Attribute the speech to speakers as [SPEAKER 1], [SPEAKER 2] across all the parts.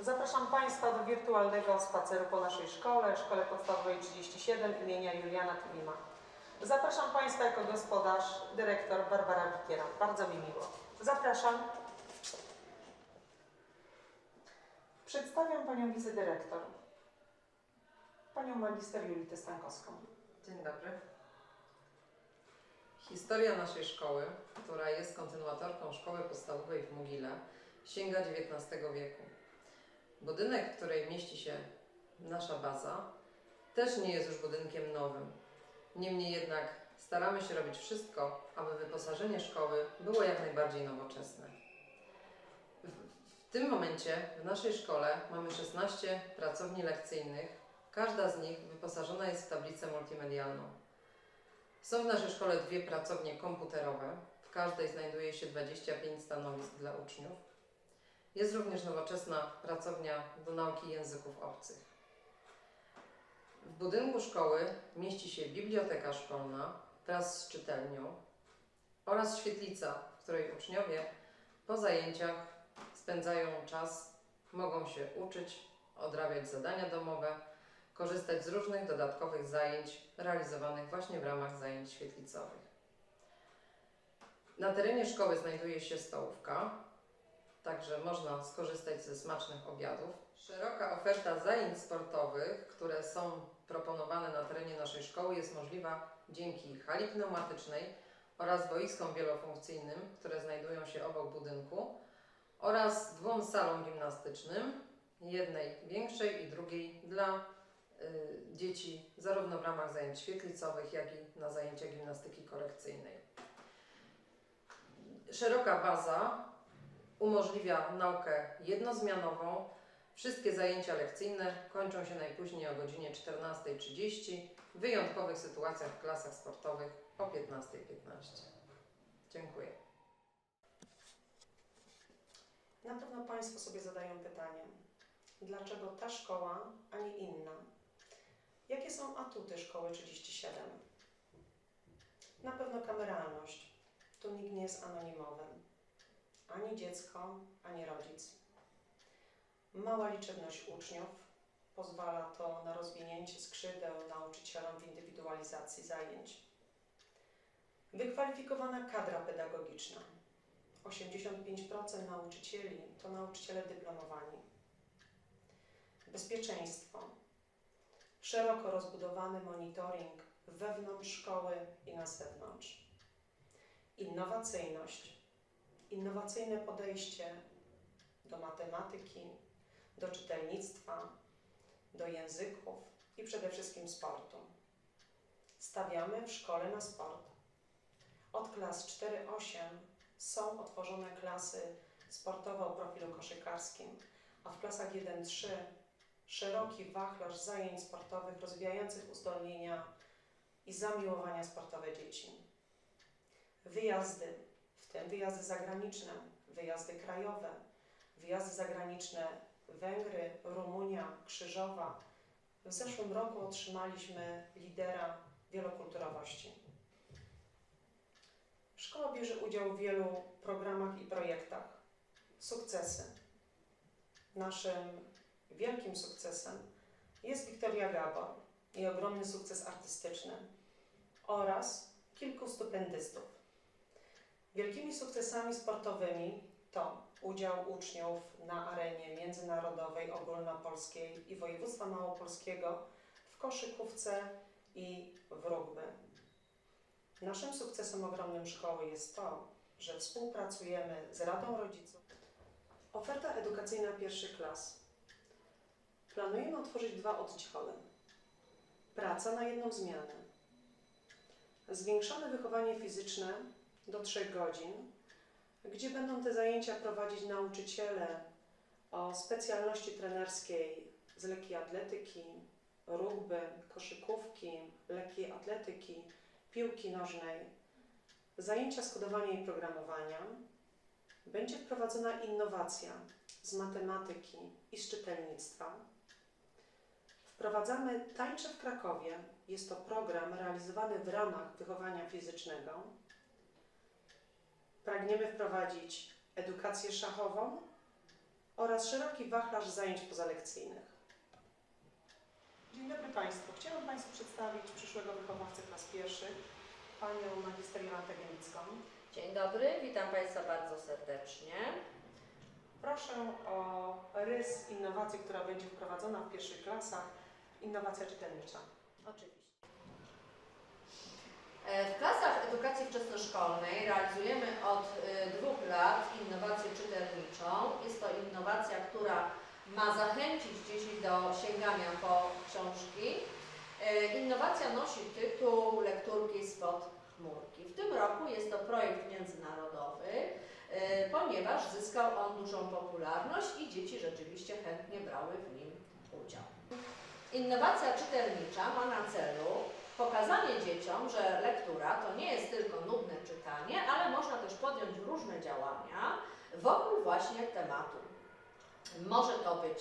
[SPEAKER 1] Zapraszam Państwa do wirtualnego spaceru po naszej szkole, Szkole Podstawowej 37 imienia Juliana Tulima. Zapraszam Państwa jako gospodarz, dyrektor Barbara Wikiera. Bardzo mi miło. Zapraszam. Przedstawiam Panią wicedyrektor, Panią magister Julitę Stankowską.
[SPEAKER 2] Dzień dobry. Historia naszej szkoły, która jest kontynuatorką szkoły podstawowej w Mogile, sięga XIX wieku. Budynek, w której mieści się nasza baza, też nie jest już budynkiem nowym. Niemniej jednak staramy się robić wszystko, aby wyposażenie szkoły było jak najbardziej nowoczesne. W tym momencie w naszej szkole mamy 16 pracowni lekcyjnych. Każda z nich wyposażona jest w tablicę multimedialną. Są w naszej szkole dwie pracownie komputerowe. W każdej znajduje się 25 stanowisk dla uczniów. Jest również nowoczesna pracownia do nauki języków obcych. W budynku szkoły mieści się biblioteka szkolna wraz z czytelnią oraz świetlica, w której uczniowie po zajęciach spędzają czas, mogą się uczyć, odrabiać zadania domowe, korzystać z różnych dodatkowych zajęć realizowanych właśnie w ramach zajęć świetlicowych. Na terenie szkoły znajduje się stołówka, także można skorzystać ze smacznych obiadów. Szeroka oferta zajęć sportowych, które są proponowane na terenie naszej szkoły, jest możliwa dzięki hali pneumatycznej oraz boiskom wielofunkcyjnym, które znajdują się obok budynku, oraz dwóm salom gimnastycznym, jednej większej i drugiej dla y, dzieci zarówno w ramach zajęć świetlicowych, jak i na zajęciach gimnastyki korekcyjnej. Szeroka baza umożliwia naukę jednozmianową. Wszystkie zajęcia lekcyjne kończą się najpóźniej o godzinie 14.30, w wyjątkowych sytuacjach w klasach sportowych o 15.15. Dziękuję.
[SPEAKER 1] Na pewno Państwo sobie zadają pytanie, dlaczego ta szkoła, a nie inna? Jakie są atuty szkoły 37? Na pewno kameralność. Tu nikt nie jest anonimowy. Ani dziecko, ani rodzic. Mała liczebność uczniów pozwala to na rozwinięcie skrzydeł nauczycielom w indywidualizacji zajęć. Wykwalifikowana kadra pedagogiczna. 85% nauczycieli to nauczyciele dyplomowani. Bezpieczeństwo. Szeroko rozbudowany monitoring wewnątrz szkoły i na zewnątrz. Innowacyjność. Innowacyjne podejście do matematyki, do czytelnictwa, do języków i przede wszystkim sportu. Stawiamy w szkole na sport. Od klas 4-8 są otworzone klasy sportowe o profilu koszykarskim, a w klasach 1-3 szeroki wachlarz zajęć sportowych rozwijających uzdolnienia i zamiłowania sportowe dzieci. Wyjazdy, wyjazdy zagraniczne, wyjazdy krajowe, wyjazdy zagraniczne Węgry, Rumunia, Krzyżowa. W zeszłym roku otrzymaliśmy lidera wielokulturowości. Szkoła bierze udział w wielu programach i projektach. Sukcesy. Naszym wielkim sukcesem jest Wiktoria Gabor i ogromny sukces artystyczny oraz kilku stypendystów. Wielkimi sukcesami sportowymi to udział uczniów na arenie międzynarodowej, ogólnopolskiej i województwa małopolskiego w koszykówce i w rugby. Naszym sukcesem ogromnym szkoły jest to, że współpracujemy z Radą Rodziców. Oferta edukacyjna pierwszych klas. Planujemy otworzyć dwa oddziały. Praca na jedną zmianę. Zwiększone wychowanie fizyczne do 3 godzin, gdzie będą te zajęcia prowadzić nauczyciele o specjalności trenerskiej z lekkiej atletyki, rugby, koszykówki, lekkiej atletyki, piłki nożnej, zajęcia z kodowania i programowania, będzie wprowadzona innowacja z matematyki i z czytelnictwa. Wprowadzamy Tańcze w Krakowie. Jest to program realizowany w ramach wychowania fizycznego. Pragniemy wprowadzić edukację szachową oraz szeroki wachlarz zajęć pozalekcyjnych. Dzień dobry Państwu. Chciałam Państwu przedstawić przyszłego wychowawcę klas pierwszych, Panią magister Jolantę Gielicką.
[SPEAKER 3] Dzień dobry, witam Państwa bardzo serdecznie.
[SPEAKER 1] Proszę o rys innowacji, która będzie wprowadzona w pierwszych klasach, innowacja czytelnicza.
[SPEAKER 3] Oczywiście. E, W klasach edukacji wczesnoszkolnej realizujemy od e, dwóch lat innowację czytelniczą. Jest to innowacja, która ma zachęcić dzieci do sięgania po książki. E, Innowacja nosi tytuł Lekturki spod chmurki. W tym roku jest to projekt międzynarodowy, ponieważ zyskał on dużą popularność i dzieci rzeczywiście chętnie brały w nim udział. Innowacja czytelnicza ma na celu pokazanie dzieciom, że lektura to nie jest tylko nudne czytanie, ale można też podjąć różne działania wokół właśnie tematu. Może to być,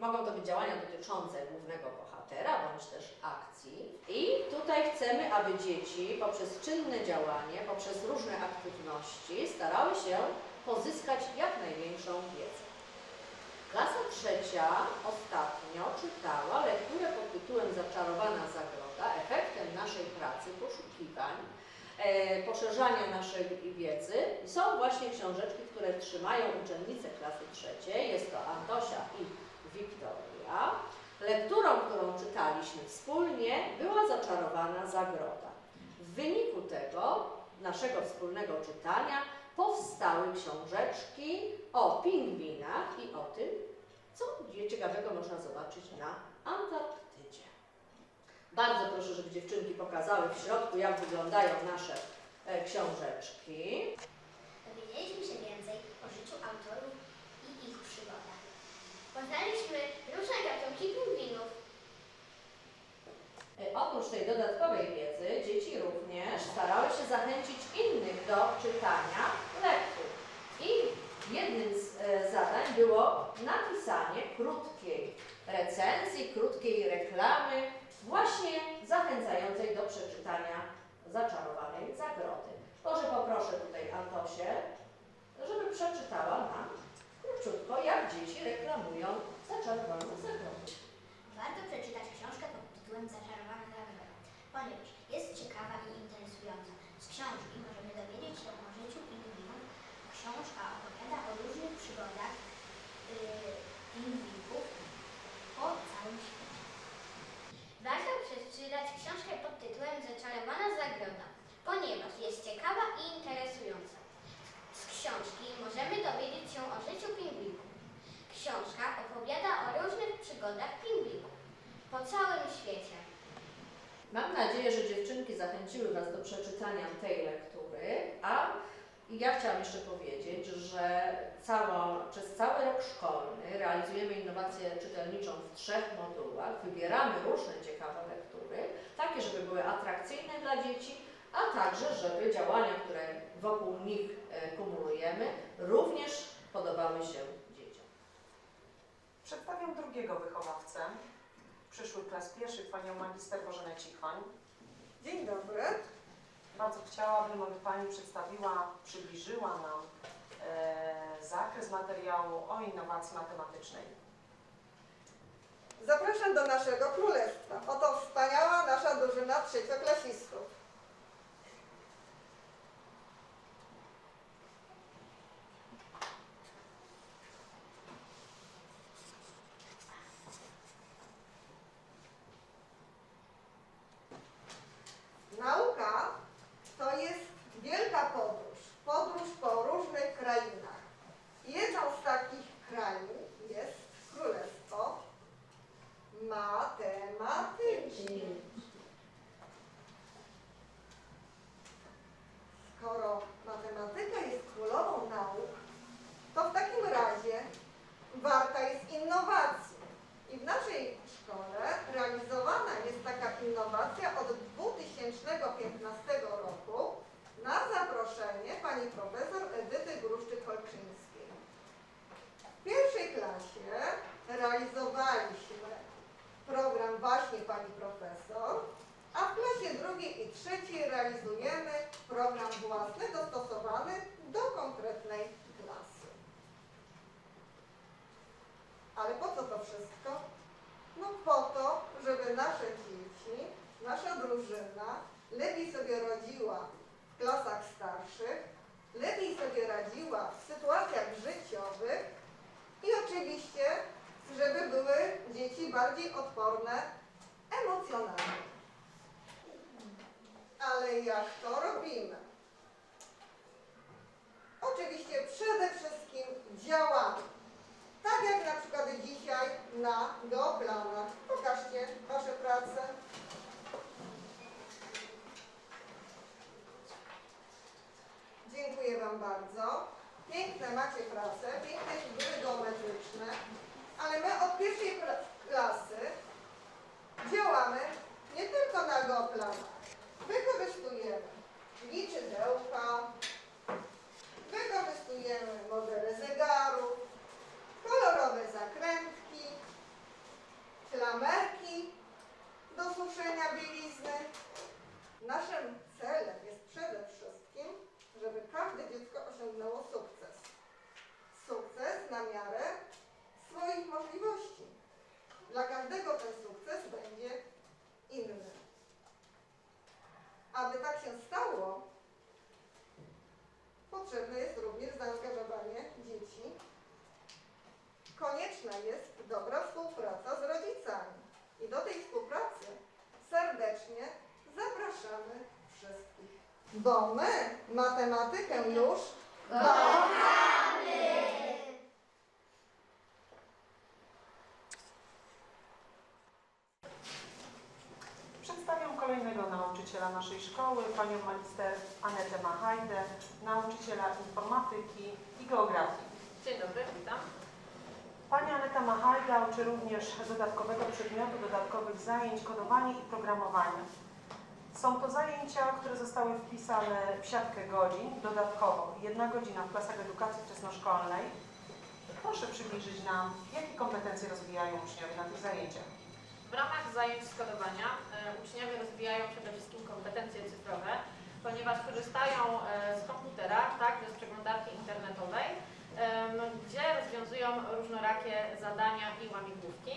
[SPEAKER 3] mogą to być działania dotyczące głównego bohatera bądź też akcji. I tutaj chcemy, aby dzieci poprzez czynne działanie, poprzez różne aktywności starały się pozyskać jak największą wiedzę. Klasa trzecia ostatnio czytała lekturę pod tytułem Zaczarowana zagroda. Pracy, poszukiwań, e, poszerzania naszej wiedzy są właśnie książeczki, które trzymają uczennice klasy trzeciej. Jest to Antosia i Wiktoria. Lekturą, którą czytaliśmy wspólnie, była Zaczarowana zagroda. W wyniku tego naszego wspólnego czytania powstały książeczki o pingwinach i o tym, co ciekawego można zobaczyć na Antarktydzie. Bardzo proszę, żeby dziewczynki pokazały w środku, jak wyglądają nasze e, książeczki.
[SPEAKER 4] Dowiedzieliśmy się więcej o życiu autorów i ich przygodach. Poznaliśmy różne gatunki pingwinów.
[SPEAKER 3] E, Oprócz tej dodatkowej wiedzy, dzieci również starały się zachęcić innych do czytania lektur. I jednym z e, zadań było napisanie krótkiej recenzji, krótkiej reklamy, właśnie zachęcającej do przeczytania zaczarowanej zagrody. Może poproszę tutaj Antosię, żeby przeczytała nam króciutko, jak dzieci reklamują zaczarowaną zagrodę.
[SPEAKER 4] Warto przeczytać książkę pod tytułem Zaczarowana zagroda, ponieważ jest ciekawa i interesująca. Z książki możemy dowiedzieć się o życiu pingwinów. Książka opowiada o różnych przygodach yy, pingwinków po całym świecie. Warto przeczytać książkę pod tytułem Zaczarowana zagroda, ponieważ jest ciekawa i interesująca. Z książki możemy dowiedzieć się o życiu pingwinów. Książka opowiada o różnych przygodach pingwinów po całym świecie.
[SPEAKER 3] Mam nadzieję, że dziewczynki zachęciły Was do przeczytania tej lektury, a ja chciałam jeszcze powiedzieć, że całą, przez cały rok szkolny realizujemy innowację czytelniczą w trzech modułach. Wybieramy różne ciekawe lektury, takie, żeby były atrakcyjne dla dzieci, a także, żeby działania, które wokół nich e, kumulujemy, również podobały się.
[SPEAKER 1] Przedstawiam drugiego wychowawcę przyszłych klas pierwszych, Panią magister Bożenę Cichwań.
[SPEAKER 5] Dzień dobry.
[SPEAKER 1] Bardzo chciałabym, aby Pani przedstawiła, przybliżyła nam e, zakres materiału o innowacji matematycznej.
[SPEAKER 5] Zapraszam do naszego królestwa. Oto wspaniała nasza drużyna trzecioklasistów. Nauka to jest wielka podróż. Podróż po różnych krainach. Jedną z takich krain jest Królestwo Matematyczne. Wszystko? No po to, żeby nasze dzieci, nasza drużyna lepiej sobie radziła w klasach starszych, lepiej sobie radziła w sytuacjach życiowych i oczywiście, żeby były dzieci bardziej odporne emocjonalnie. Ale jak to robimy? Oczywiście przede wszystkim działamy. Tak jak na przykład dzisiaj na geoplanach. Pokażcie Wasze prace. Dziękuję Wam bardzo. Piękne macie prace, piękne figury geometryczne, ale my od pierwszej klasy działamy nie tylko na geoplanach. Wykorzystujemy liczydełka, wykorzystujemy modele zegarów, kolorowe zakrętki, klamerki do suszenia bielizny. Naszym celem jest przede wszystkim, żeby każde dziecko osiągnęło sukces. Sukces na miarę swoich możliwości. Dla każdego ten sukces będzie inny. Aby tak się stało, potrzebne jest również zaangażowanie dzieci. Konieczna jest dobra współpraca z rodzicami. I do tej współpracy serdecznie zapraszamy wszystkich. Bo my matematykę już
[SPEAKER 1] Przedstawiam nauczyciela naszej szkoły, panią magister Anetę Machajdę, nauczyciela informatyki i geografii.
[SPEAKER 6] Dzień dobry, witam.
[SPEAKER 1] Pani Aneta Machajda uczy również dodatkowego przedmiotu, dodatkowych zajęć kodowanie i programowanie. Są to zajęcia, które zostały wpisane w siatkę godzin dodatkowo. Jedna godzina w klasach edukacji wczesnoszkolnej. Proszę przybliżyć nam, jakie kompetencje rozwijają uczniowie na tych zajęciach.
[SPEAKER 6] W ramach zajęć z kodowania e, uczniowie rozwijają przede wszystkim kompetencje cyfrowe, ponieważ korzystają e, z komputera, także z przeglądarki internetowej, gdzie rozwiązują różnorakie zadania i łamigłówki.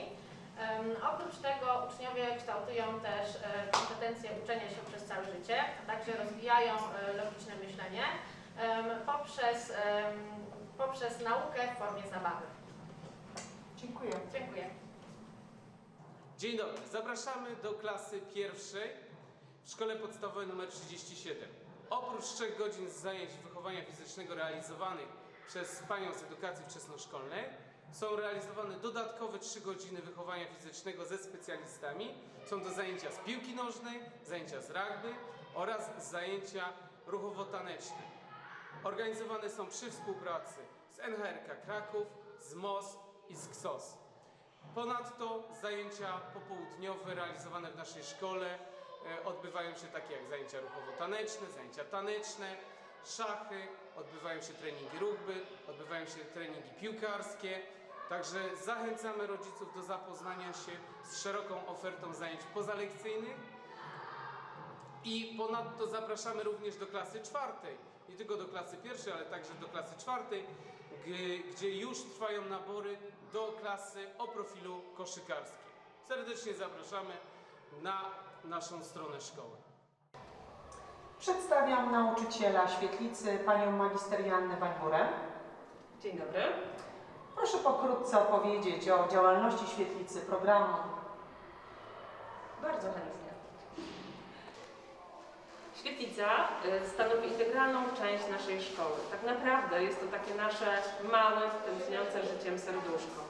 [SPEAKER 6] Oprócz tego uczniowie kształtują też e, kompetencje uczenia się przez całe życie, a także rozwijają logiczne myślenie poprzez, poprzez naukę w formie zabawy.
[SPEAKER 1] Dziękuję.
[SPEAKER 6] Dziękuję.
[SPEAKER 7] Dzień dobry, zapraszamy do klasy pierwszej w szkole podstawowej nr 37. Oprócz 3 godzin z zajęć wychowania fizycznego realizowanych przez Panią z edukacji wczesnoszkolnej, są realizowane dodatkowe 3 godziny wychowania fizycznego ze specjalistami. Są to zajęcia z piłki nożnej, zajęcia z rugby oraz zajęcia ruchowo-taneczne. Organizowane są przy współpracy z NHRK Kraków, z MOS i z KSOS. Ponadto zajęcia popołudniowe realizowane w naszej szkole e, odbywają się takie jak zajęcia ruchowo-taneczne, zajęcia taneczne, szachy, odbywają się treningi rugby, odbywają się treningi piłkarskie. Także zachęcamy rodziców do zapoznania się z szeroką ofertą zajęć pozalekcyjnych i ponadto zapraszamy również do klasy czwartej. Nie tylko do klasy pierwszej, ale także do klasy czwartej, gdzie już trwają nabory do klasy o profilu koszykarskim. Serdecznie zapraszamy na naszą stronę szkoły.
[SPEAKER 1] Przedstawiam nauczyciela świetlicy, panią magister Joannę Wańburę.
[SPEAKER 8] Dzień dobry.
[SPEAKER 1] Proszę pokrótce opowiedzieć o działalności świetlicy programu.
[SPEAKER 8] Bardzo chętnie. Świetlica y, stanowi integralną część naszej szkoły. Tak naprawdę jest to takie nasze małe, tętniące życiem serduszko.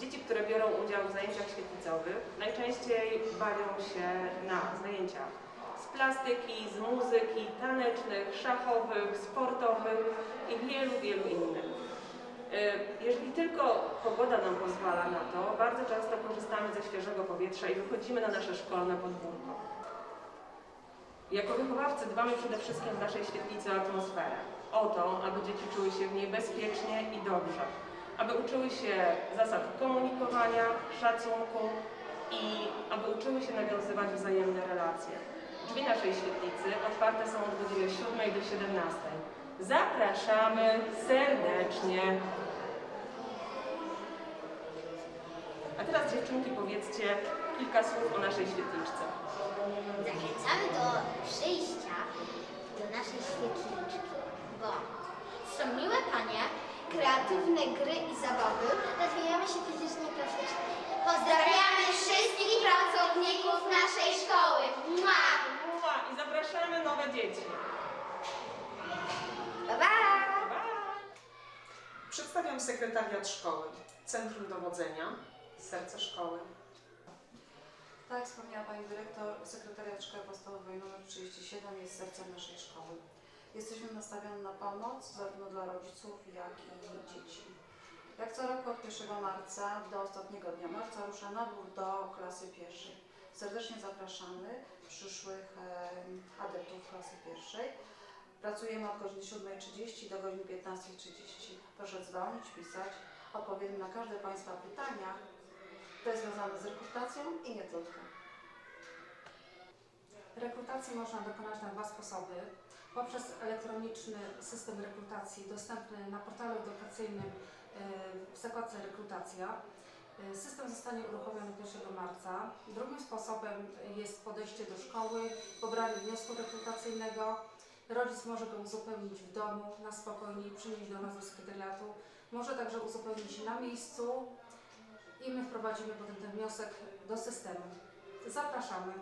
[SPEAKER 8] Dzieci, które biorą udział w zajęciach świetlicowych, najczęściej bawią się na zajęciach z plastyki, z muzyki, tanecznych, szachowych, sportowych i wielu, wielu innych. Y, Jeżeli tylko pogoda nam pozwala na to, bardzo często korzystamy ze świeżego powietrza i wychodzimy na nasze szkolne podwórko. Jako wychowawcy dbamy przede wszystkim w naszej świetlicy o atmosferę. O to, aby dzieci czuły się w niej bezpiecznie i dobrze. Aby uczyły się zasad komunikowania, szacunku i aby uczyły się nawiązywać wzajemne relacje. Drzwi naszej świetlicy otwarte są od godziny 7 do 17. Zapraszamy serdecznie. teraz dziewczynki powiedzcie kilka słów o naszej świetliczce.
[SPEAKER 4] Zachęcamy do przyjścia do naszej świetliczki, bo są miłe panie, kreatywne gry i zabawy, rozwijamy się fizycznie i. Pozdrawiamy wszystkich pracowników naszej szkoły. Mua!
[SPEAKER 8] Mua! I zapraszamy nowe dzieci.
[SPEAKER 4] Pa, pa!
[SPEAKER 8] Pa!
[SPEAKER 1] Przedstawiam sekretariat szkoły, centrum dowodzenia, serce szkoły.
[SPEAKER 9] Tak jak wspomniała Pani Dyrektor, Sekretariat Szkoły Podstawowej nr 37 jest sercem naszej szkoły. Jesteśmy nastawieni na pomoc zarówno dla rodziców, jak i dzieci. Jak co roku od 1 marca do ostatniego dnia marca rusza nabór do klasy pierwszej. Serdecznie zapraszamy przyszłych adeptów klasy pierwszej. Pracujemy od godziny 7.30 do godziny 15.30. Proszę dzwonić, pisać, odpowiemy na każde Państwa pytania, to jest związane z rekrutacją i nie tylko.
[SPEAKER 10] Rekrutacji można dokonać na dwa sposoby. Poprzez elektroniczny system rekrutacji dostępny na portalu edukacyjnym e, w zakładce rekrutacja. E, System zostanie uruchomiony 1 marca. Drugim sposobem jest podejście do szkoły, pobranie wniosku rekrutacyjnego. Rodzic może go uzupełnić w domu na spokojnie przynieść do nas do sekretariatu. Może także uzupełnić na miejscu i my wprowadzimy potem ten wniosek do systemu. Zapraszamy.